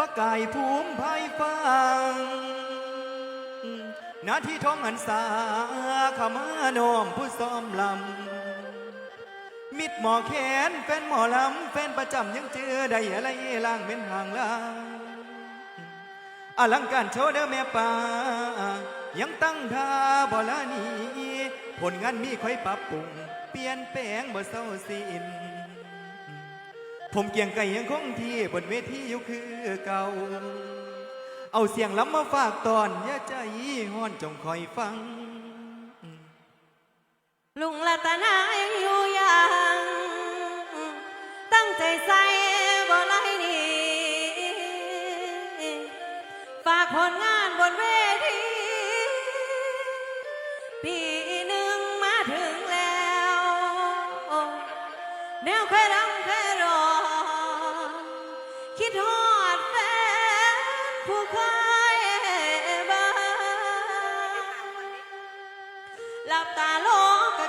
ประกายภูมิภายฟังนาที่ท้องหันษาขมาโนมผู้ซ้อมลำ มิดหมอแขนแฟนหมอลำ แฟนประจำยังเจอได้อะไรล่างเป็นห่างลางอลังการโชว์เด้อแม่ป่า ยังตั้งท่าบ่ลนีผลงานมีค่อยปรับปรุง เปลี่ยนแปลงบ่เศร้าสิ้น ผมเกียงไก่ยังคงที่บนเวทีอยู่คือเก่า เอาเสียงล้ำมาฝากตอนอย่าใจห้อนจงคอยฟัง ลุงรัตนายังอยู่ยัง ตั้งใจใส่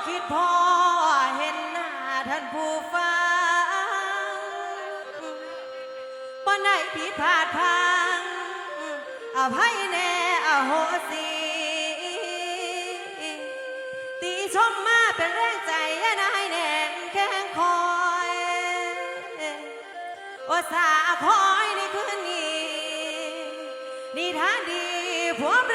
คิดพอเห็นหน้าท่านผู้ฟังบ่ได้ผิดพลาดพังอภัยแน่อโหสิตีชมมาเป็นแรงใจให้นายแน่แข้งคอยว่าสาคอยในคืนนี้นิทานดีผม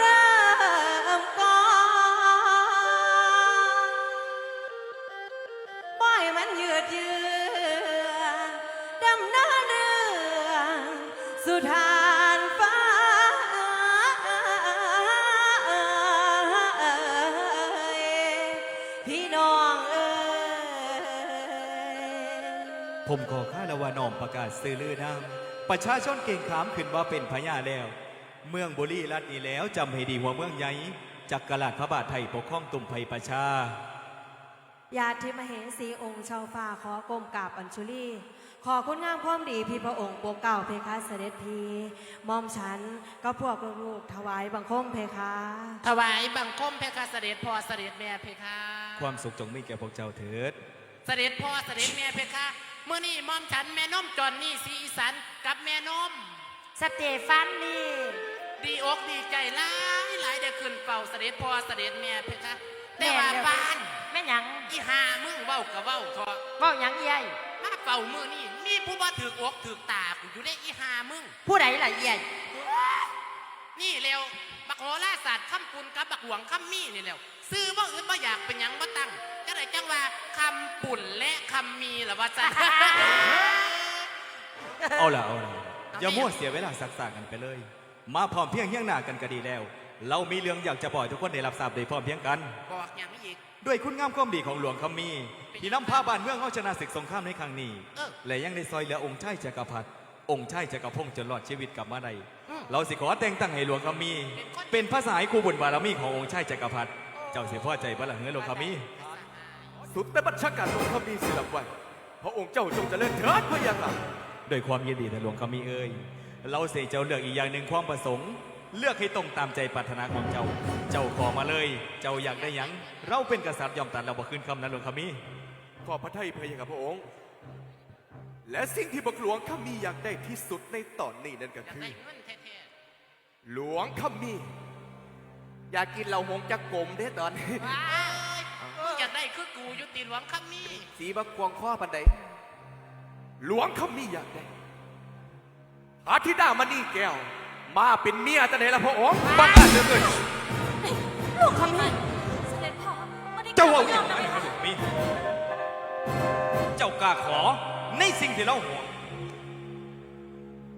พี่น้องเอ้ยผมขอข้าละวานอมประกาศซื้อลือน้ำประชาชนเก่งขามขึ้นว่าเป็นพญาแล้ว เมืองบุรีรัตน์นี้แล้วจำให้ดีหัวเมืองใหญ่จักกรลาดพระบาทไทยปกครองตุ่มไผ่ประชา ญาติมเหสีองค์ชาวฟ้าขอกรมกราบอัญชุลี ขอคุณงามความดีพี่พระองค์โปรดเกล่าวเพคะเสด็จพีมอมฉันก็พวกลูกๆถวายบังคมเพคะ ถวายบังคมเพคะเสด็จพ่อเสด็จแม่เพคะ ความสุขจงมีแก่พวกเจ้าเถิด เสด็จพ่อเสด็จแม่เพคะเมื่อนี่มอมฉันแม่นมจอนนี่สีอีสานกับแม่นม สเตฟันนี่ดีอกดีใจหลายหลายได้ขึ้นเป่าเสด็จพ่อเสด็จแม่เพคะแต่ว่าบ้านแม่หยังอีหามึงเว้ากับเว้าทอะเว้าหยังใหญ่มาเป่ามือนี่มีผู้บ่ถือกอกถือกตากูอยู่ได้อีหามึงผู้ใดล่ะใหญ่ นี่เร็วบักโหราศาสตร์คำปุนกับบักหวงคำมีนี่เร็วซื้อว่าอื่นว่าอยากเป็นหยังว่าตั้งก็เลยจังว่าคำปุ่นและคำมีหรือว่าจ้า เอาล่ะเอาล่ะอย่ามั่วเสียเวลาสักสากันไปเลย มาพร้อมเพรียงเฮี้ยงหน้ากันก็ดีแล้ว เรามีเรื่องอยากจะบอกให้ทุกคนได้รับทราบโดยพร้อมเพรียงกัน บอกอย่างนี้อีก ด้วยคุณงามความดีของหลวงคำมีที่นำพาบ้านเมืองเอาชนะศึกสงครามในครั้งนี้ เออ และยังได้ซอยเหลือองค์ชายจักรพรรดิ องค์ชายจักรพงศ์จนรอดชีวิตกลับมาได้อืมเราสิขอแต่งตั้งให้หลวงคำมี เป็นพระสหายคู่บุญบารมีขององค์ชายจักรพรรดิเจ้าเสียพ่อใจบ้าละเฮือหลวงคำมีสุดแต่บัญชาการลงคำมีสิลับไว้พระองค์เจ้าจงเจริญเถิดพระยาค่ะด้วยความยินดีนะหลวงคำมีเอ้ยเราเสียเจ้าเลือกอีกอย่างหนึ่งความประสงค์ เลือกให้ตรงตามใจปรารถนาของเจ้า เจ้าขอมาเลย เจ้าอยากได้หยังเราเป็นกษัตริย์ยอมตัดเราบ่คืนคำนะหลวงคำมีขอพระไทยพระยาค่ะพระองค์ และสิ่งที่บักหลวงคำมีอยากได้ที่สุดในตอนนี้นั่นก็อยากคือ ได้เงินแท้หลวงคำมี อยากกินเหล้าหงจักกลมเด้ตอนนี้ ๆ ว้ายมึงอยากได้คือกูอยุติหลวงคำมีสีบักควงข้อปันใดหลวงคำมีอยากได้พระธิดามณีแก้ว มาเป็นเมียจะไหนล่ะพระองค์บังอาจเหลือเกิน ลูกคำนี้เสด็จพ่อวันนี้เจ้าว่าอเจ้าย่างนะไรไหมครัคะบหลวงมีเจ้ากล้าขอ ในสิ่งที่เราห่วง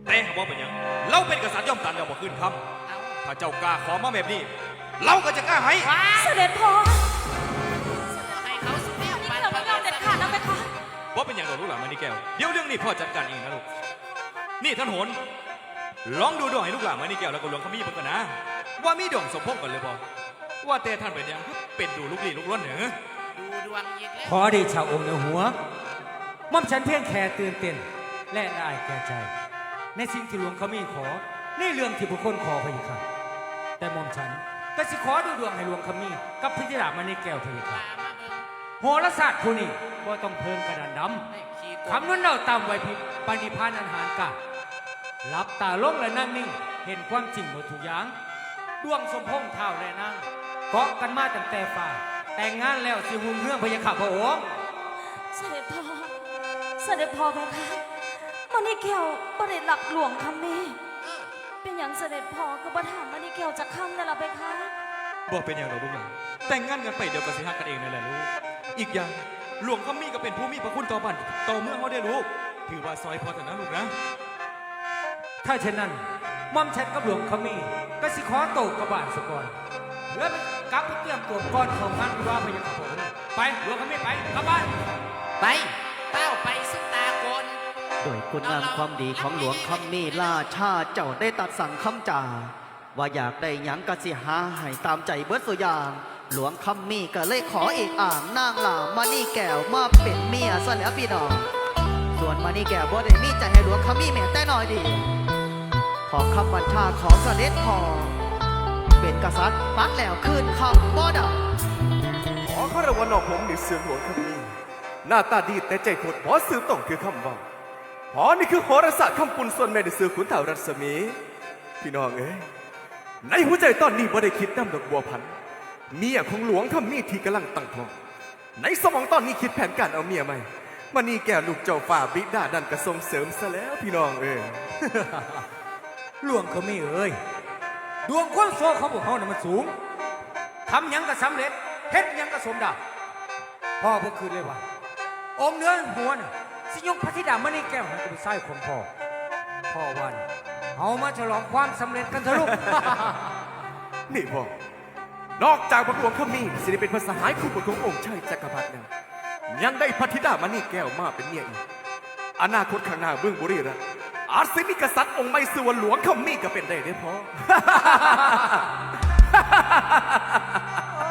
แต่หากว่าเป็นหยังเราเป็นกษัตริย์ยอมตัดเราบ่คืนคเอาำถ้าเจ้ากล้าขอมาแบบนี้ เราก็จะกล้าให้ว้ายเสด็จพ่อให้เขาสุดแล้วนี่เราไม่ยอมเด็ดขาดนะไหมคะว่าเป็นอย่างเรารู้หรือมานี่แก้วเดี๋ยวเรื่องนี้พ่อจัดการเองนะลูกนี่ท่านโหนลองดูดวงให้ลูกหลานมานี่แก้วแล้วก็หลวงเขามีเบิ่งกันนะว่ามีดวงสมพงษ์กันเลยบ่ว่าแต่ท่านเป็นหยังเป็นดูลูกหลีลูกล้วนเหรอดูดวงอีกแล้วขอเดชะองค์เหนือหัว ม่อมฉันเพียงแค่ตื่นเต้นและละอายแก่ใจ ในสิ่งที่หลวงเขามีขอ ในเรื่องที่ผู้คนขอพะยะค่ะ แต่ม่อมฉันก็สิขอดูดวงให้หลวงเขามีกับพิจารมาในแก้วพะยะค่ะโหราศาสตร์ผู้นี้บ่ต้องเพิ่มกระดานดำคำนั้นเราตามไว้พิปณิพานอันหารกะหลับตาลงและนั่งนิ่ง เห็นความจริงหมดทุกอย่างดวงสมพงษ์เท่าและนางเกาะกันมาตั้งแต่ฝ่า แต่งงานแล้วสิหุ่มเรื่องพยาขับพระองค์เสด็จพ่อ สด็จพ่อไหมคะมันนี่แก้วบ่ได้หลักหลวงคำนี้เป็นอย่างเสด็จพ่อก็บ่ถามมันนี่แก้วจะคำนั่นล่ะไปคะบอกเป็นอย่างเราลูกหลานแต่งงานกันไปเดี๋ยวก็สิฮักกันเองนั่นแหละลูกอีกอย่างหลวงคำมีก็เป็นผู้มีพระคุณต่อบ้านต่อเมืองเขาได้อลูกถือว่าซอยพอแต่นะลูกนะ ถ้าเช่นนั้นหม่อมฉันกับหลวงขมีก็สิขอโตกกบาลสก่อนเหลือไปกลับไปเตรียมตัวก่อนเข้างานวิวาห์พยาขับพระองค์ไปหลวงขมีไปกลับบ้านไปเต้าไปสุดตาโกน โดยคุณงามความดีของหลวงคำมีล่าชาเจ้าได้ตัดสั่งคำจาว่าอยากได้หยังกะสิหาให้ตามใจเบิดสุอย่าง หลวงคำมีก็เลยขอเอกอ่างนางหลามานี่แก้วมาเป็นเมียซะแล้วพี่น้องส่วนมานี่แก้วบ่ได้มีใจให้หลวงคำมีแม้แต่น้อยเดียวขอคำบัญชาของเสด็จพ่อเป็นกษัตริย์ปักแล้วคืนคำบ่ได้ขอคารวะนอกผมนี่เสือหลวงคำนี้หน้าตาดีแต่ใจโคตรหมอสืบต้องคือคำเว่า หอนี่คือโหราศาสตร์คำปุนส่วนแม่ในเสือขุนเถารัศมี พี่น้องเอ้ยในหัวใจตอนนี้บ่ได้คิดน้ำดอกบัวพันเมียของหลวงคำนี้ที่กำลังตั้งท้องในสมองตอนนี้คิดแผนการเอาเมียใหม่มานี่แก่ลูกเจ้าฝ่าบิดาดันกระทรงเสริมซะแล้วพี่น้องเอ้ยหลวงเขาไมีเอ้ยดวงความโซของพวกเขาน่ะมันสูงทำหยังก็สำเร็จเฮ็ดหยังก็สมดังพ่อพวกคืนเลยว่าองค์เนื้อหัวน่ะ สิยกพระธิดามณีแก้วให้กับไส้ของพ่อ พ่อวัน เอามาฉลองความสำเร็จกันเถอะลูก นี่พ่อนอกจากพระหลวงขมีสิได้เป็นภาษาหายคู่บุตรขององค์ชายจักรพรรดิแล้วยังได้พัทธิดามานี่แก้วมาเป็นเมียอีก อนาคตข้างหน้าเบื้องบุรีรัตน์อาจสิมีกษัตริย์องค์ไม่ส่วนหลวงขมีก็เป็นได้ได้อพ่อ โอ้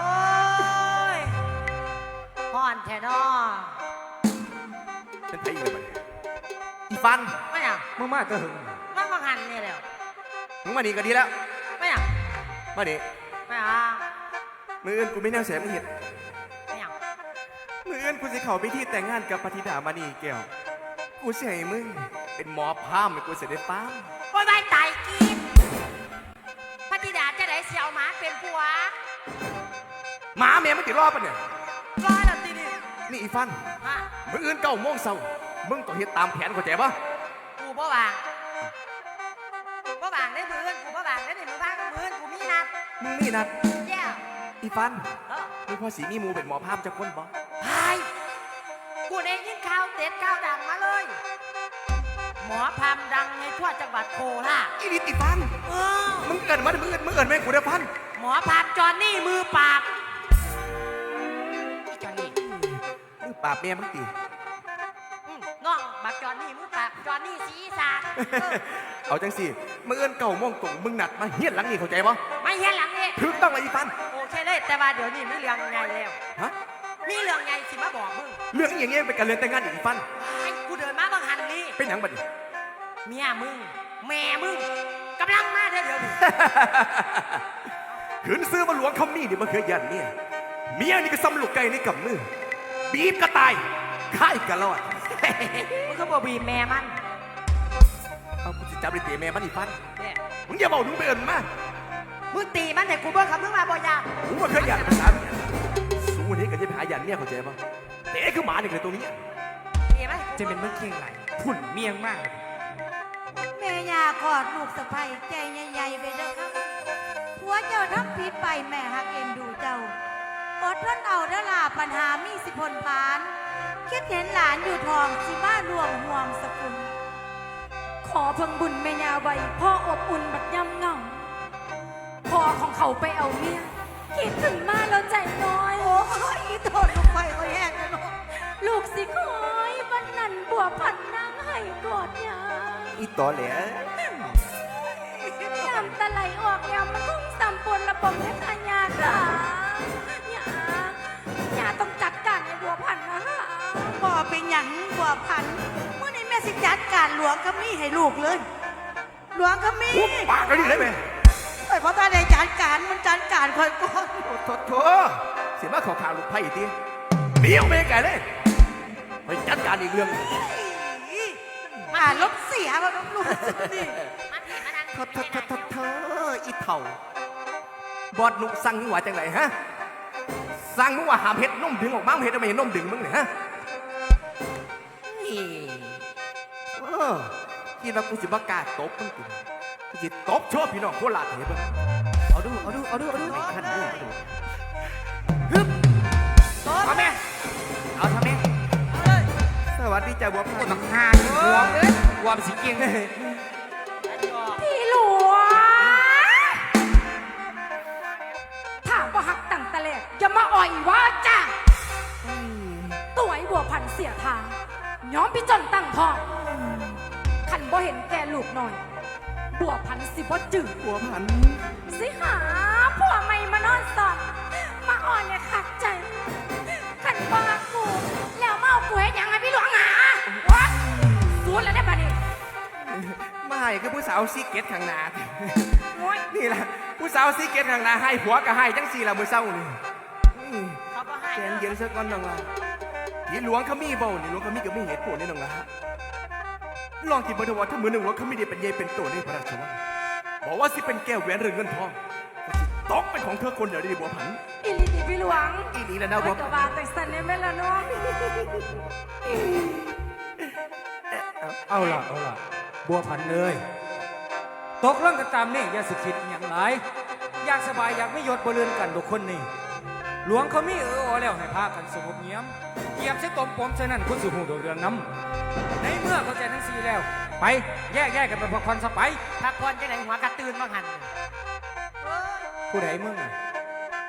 ยห่อนแท้นอ เป็นไทยเลยมันอีฟันไม่อยากมึงมาเถอะหึงมาบังหันนี่แล้วมึงมานี่ก็ดีแล้วไม่อยากมานี่ไม่อยากมืออื่นกูไม่แน่แสมึงเห็นไม่อยากมืออื่นกูสิเข้าไปที่แต่งงานกับพัทธิดามานี่แก้วกูสิให้มึงเป็นหมอพราหมณ์ให้กูเสด็จป้ามโอ้ยใบตายกินพระธิดาจะได้เสียวหมาเป็นผัวหมาแม่มึงติดรอบปะเนี่ยร้อยละทีนี่นี่อีฟันฮะมืออื่นเก้าโมงเช้า มึงต้องเฮ็ดตามแผนเข้าใจปะกูบ่วางบ่วางได้มืออื่นกูบ่วางได้ในมือบ้างกับมืออื่นกูมีนัดมึงนี่นัดแย่อีฟันเออมึงพอสีมีหมูเป็นหมอพามจะคนบ่ไอ้กูได้ยินข่าวเด็ดข่าวดังมาเลย หมอพามดังในทั่วจังหวัดโคราชอีนิดอีฟันเออมึงเกิดมามึงเกิดมึงเกิดแม่งกูได้อพันหมอพามจอนนี่มือปราบอีจอนนี่มึงปราบแม่มึงตี นนี่สีอีสานเออเอาจังสิมึงเอินเก่าโมงตรงมึงนัดมาเฮียนหลังนี่เข้าใจปะไม่เห็นหลังนี่ถูกต้องเลยอีฟันโอเคเลยแต่ว่าเดี๋ยวนี้มีเรื่องใหญ่แล้ว ฮะมีเรื่องใหญ่สิมาบอกมึงเรื่องอหย่างเงี้ยเป็นการเรียนแต่งงานอีกอีฟัน ไอ้กูเดินมาบางหันนี่เป็นหยังบัดนี้ เมียมึง แม่มึงกำลังมาเด้อเดี๋ยวนี้ขืนซื้อมาหลวงคำมีนี่มาเคยยันเมียเมียนี่ก็ซ้ำลูกไก่ในกำมือบีบก็ตายค่ายก็รอด มึงก็บอกบีบแม่มันเอากู จะจับไปเตะแม่มันอีฟันเนี่ยมึงอย่าบอกหนูไปเอินมามึงตีมันแต่กูบอกคำมึงมาบ่อยากกูมาเคยยันภาษาเมียสู้วันนี้ก็จะไปหายันเมียเข้าใจปะเตะคือหมาเด็กเลยตัวนี้ตีไหมจะเป็นเมื่อเคียงไหลพุ่นเมียงมากแม่ยากอดลูกสะใภ้ใจใหญ่ๆไปเด้อครับผัวเจ้าทักผิดไปแม่หักเอ็นดูเจ้าอดทนเอาเด้อล่ะปัญหามีสิพลพาน คิดเห็นหลานอยู่ทองสิมารวมห่วงสกุล ขอเพิ่งบุญแม่ยาไว้พ่ออบอุ่นบัดย่ำเหงาพ่อของเขาไปเอาเมียคิดถึงมาแล้วใจน้อย โอ้ยโทษลูกไปก็แย่กันเนาะลูกสิคอยวันนั้นบัวพันนางให้กอดยาอีต่อแหลยามตะไหลออกยามมันคงสัมปนระบมเพชรยาค่ะยายาต้องจัดการไอ้บัวพันนะคะบ่เป็นหยังบ่พันารหลวงขมีให้ลูกเลย หลวงขมีหุบปากกันดิได้ไหมไอ้ยเพราะตาได้จัดการมันจัดการคอยก่อนโอ้โถโถเสียมาขอข่าวลูกไพ่อีกทีหนีออกไปไกลเลยไปจัดการอีกเรื่องอ่ารถเสียว่าน้องลูกนี่มาพี่มานั่งทททททอีเถ่าบอดนุกสั่งมึงว่าจังไหนฮะสั่งมึงว่าหามเห็ดนมดึงออกมามึงเห็ดทำไมเห็นนมดึงมึงเนี่ยฮะนี่เออคิดว่ากูสิบ่กล้าตบมึงกินกูสิตบโชว์พี่น้องโคราชเห็นปะเอาดูเอาดูเอาดูเอาดูไอ้ขันดูเอาดูฮึบเอาแม่เอาทำแม่สวัสดีจ้าบัวพันธุ์หาหัวเอ้ยว่ามันสิเก่งพี่หลวงถ้ามว่หักตั้งแตะแลกอย่ามาอ่อยว่าจ้าตัวไอ้บัวพันธุ์เสียทาง ย้อมพี่จนตั้งพ่อขันบ่เห็นแกลูกหน่อย บัวพันธุ์สิบ่จืดบัวพันธุ์สิหาผัวใหม่มานอนสอนมาอ่อนเนี่ยขัดใจขันว่ากูแล้วมาเอากูให้ยังไงพี่หลวงหาวะสูนแล้วได้ปะนี่ไม่คือผู้สาวซีเกตข้างหน้าโอ้ยนี่แหละผู้สาวซีเกตข้างหน้าให้ผัวก็ให้จังสี่ละมือเศร้านี่อืมเขาก็ให้แกนเย็นซะก่อนน้องละ นี่หลวงเขามีเบานี่หลวงเขามีก็ไม่เหตุผลนี่น้องละลองคิดมาดูว่าถ้ามือหนึ่งหลวงเขาไม่ได้เป็นใหญ่เป็นโตในพระราชวังบอกว่าสิเป็นแก้วแหวนหรือเงินทองก็สิตกเป็นของเธอคนเดียวได้บัวพันธุ์อีหลีนี่พี่หลวงอีนี่แหละนะบัวกัพับนบาธุ์แต่สันเนี่ยแม่ละเน้องเอาล่ะเอาล่ะบัวพันธุ์เลย ตกลงกันตามนี่อย่าสิคิดอหย่างไรอยากสบายอยากไม่ยศบเรือนกันทุกคนนี่ หลวงเขามีเอออแล้วให้พากันสงบเงียบ เหยียบใช้ตมปมใช้นั่นคุณสุหูดอกเรืองน้ำในเมื่อเข้าใจทั้งสี่แล้ว ไปแยกแยกกันไปพักผ่อนซะไปพักผ่อนจะไหนหัวกระตือนมาหันผู้ใดมึงอะ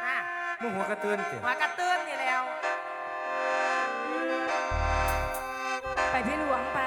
อะมึงหัวกระเตือนเถหัวกระตือนนี่แล้ว ไปพี่หลวงไป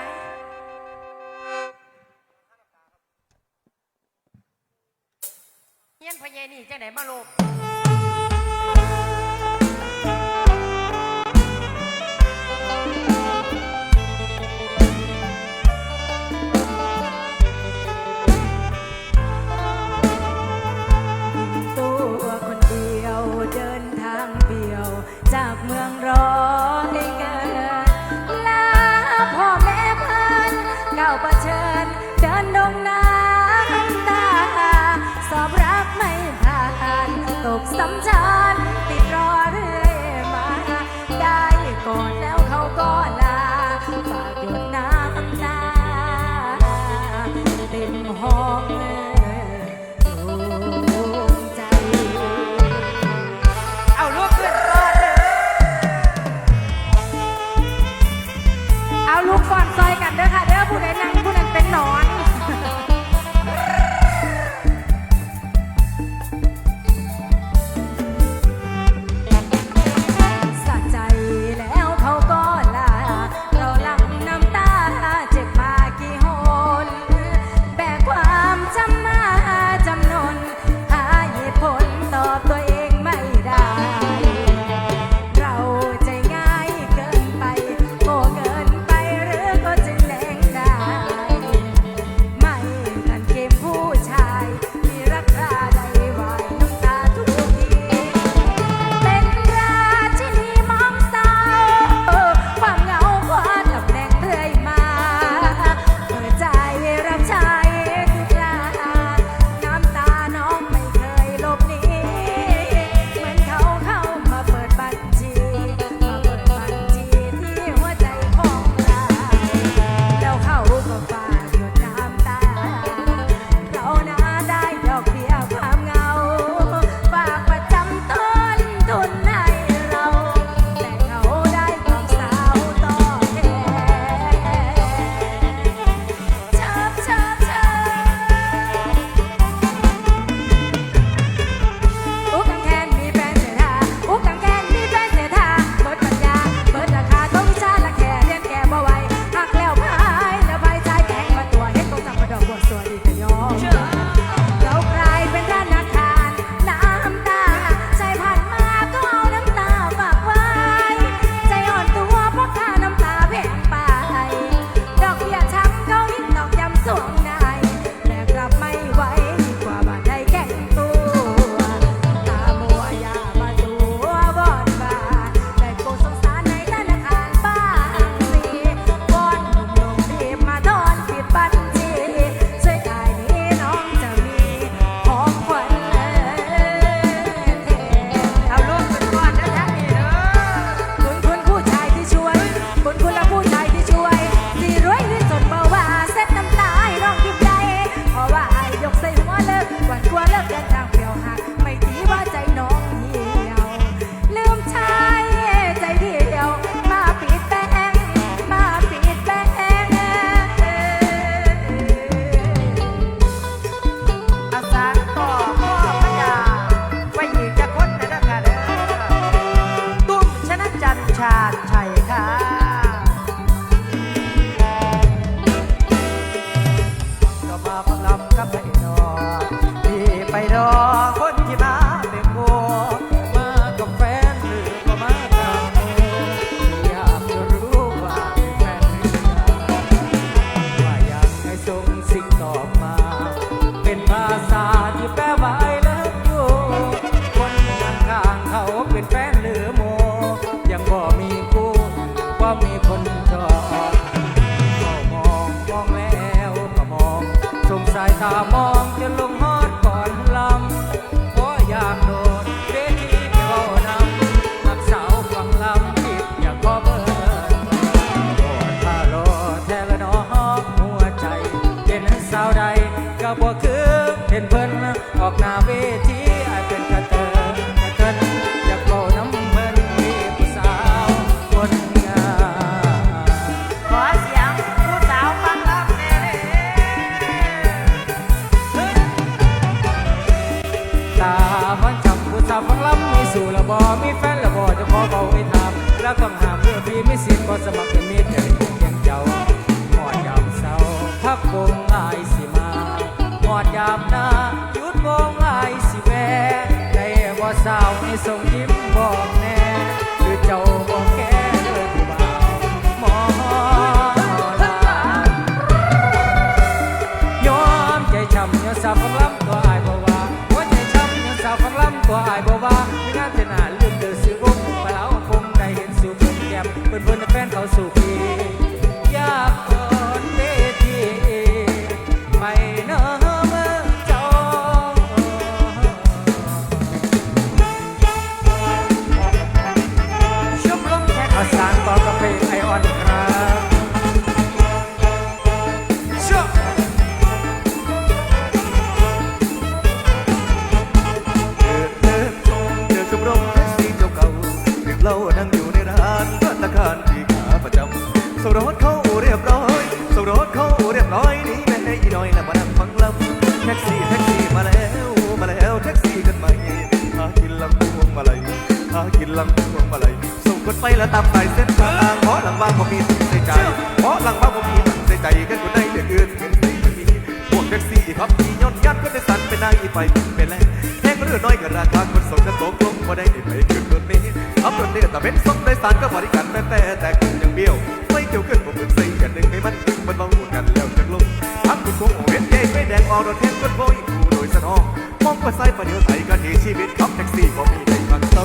สารก็บริการแต่แต่แต่คุณยังเบี้ยวไม่เกี่ยวขึ้นผมเป็นใส่กันหนึ่งให้มันถึงมันมาหูกันแล้วจังลงทั้งคุณคงเห็นเย้ไม่แดงออรถแทนคนโบยกูโดยสนองมองว่าใส่ประเดี๋ยวไทยกันที่ชีวิตขับแท็กซี่บ่มีได้ฟังเศร้า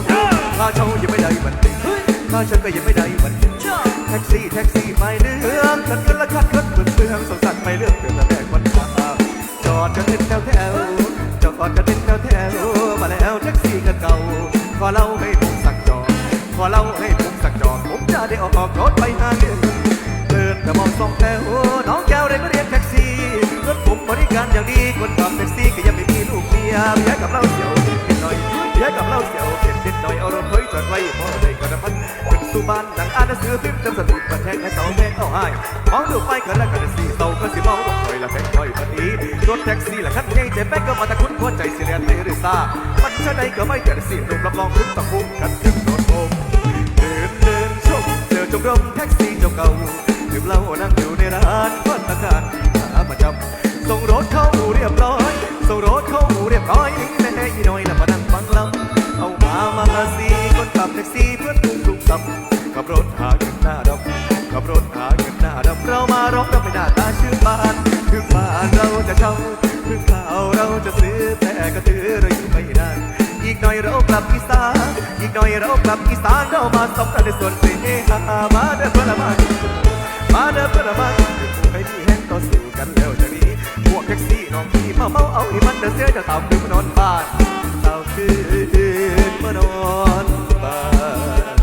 ค่าเช่ายังไม่ได้บันทึกค่าเช่าก็ยังไม่ได้บันทึกแท็กซี่แท็กซี่ไม่เรื่องขัดเงินละขัดเงินเปลืองเปลืองสงสารไม่เรื่องเตือนละแม่คนขับจอดกันเป็นแถวแถวจอดกันเป็นแถวแถวมาแล้วแท็กซี่กันเก่าขอเล่าให้ ได้ออกออกรถไปหาเรื่องเดินแต่มองสองแถวน้องแก้วได้มาเรียนแท็กซี่รถผมบริการอย่างดีคนขับแท็กซี่ก็ยังไม่มีลูกเมียเมียกับเราเสียวนิดหน่อยเมียกับเราเสียวเผ็ดนิดหน่อยเอารถเฮ้ยจอดไว้พอได้กระพันขึ้นสู่บ้านหลังอ่านหนังสือพิมพ์จำสติมาแทงให้เสาแทงเอาให้มองดูไปกันแล้วกันสี่เสาก็สิเมารถถอยละแทงถอยพันนี้รถแท็กซี่ละคันใหญ่เจ็บแม่ก็มาตะคุ้นหัวใจสิเรียนไม่ได้ซามันจะได้ก็ไม่แต่สี่ลมรับรองถึงตะคุ่มกันถึงรถผมเมรมแท็กซี่เจ้าเก่าดื่มเหล้านั่งอยู่ในร้านพัตตาคารที่ขาประจำส่งรถเข้าเรียบร้อยส่งรถเข้าเรียบร้อยนี่แม่อีน้อยน่ะมานั่งฟังลำเอามามาหาสีคนขับแท็กซี่เพื่อนทุกทุกซ้ำขับรถหาเงินหน้าดำขับรถหาเงินหน้าดำเรามาร้องเราไม่หน้าตาชื่อบ้านถึงบ้านเราจะเช่าถึงข้าวเราจะซื้อแต่ก็ถือเราอยู่ไม่นานอีกหน่อยเรากลับอีสาน อีกหน่อยเรากลับอีสานเรามาสมกันในส่วนเสียมาเด้อเพื่อนมามาเด้อเพื่อนมาผู้ให้ที่แห้งต่อสู้กันแล้วจะนี้พวกแท็กซี่น้องพี่มาเมาเอาอีมันเดือเสียจะตามคืนมานอนบ้านเต่าคืนมานอนบ้าน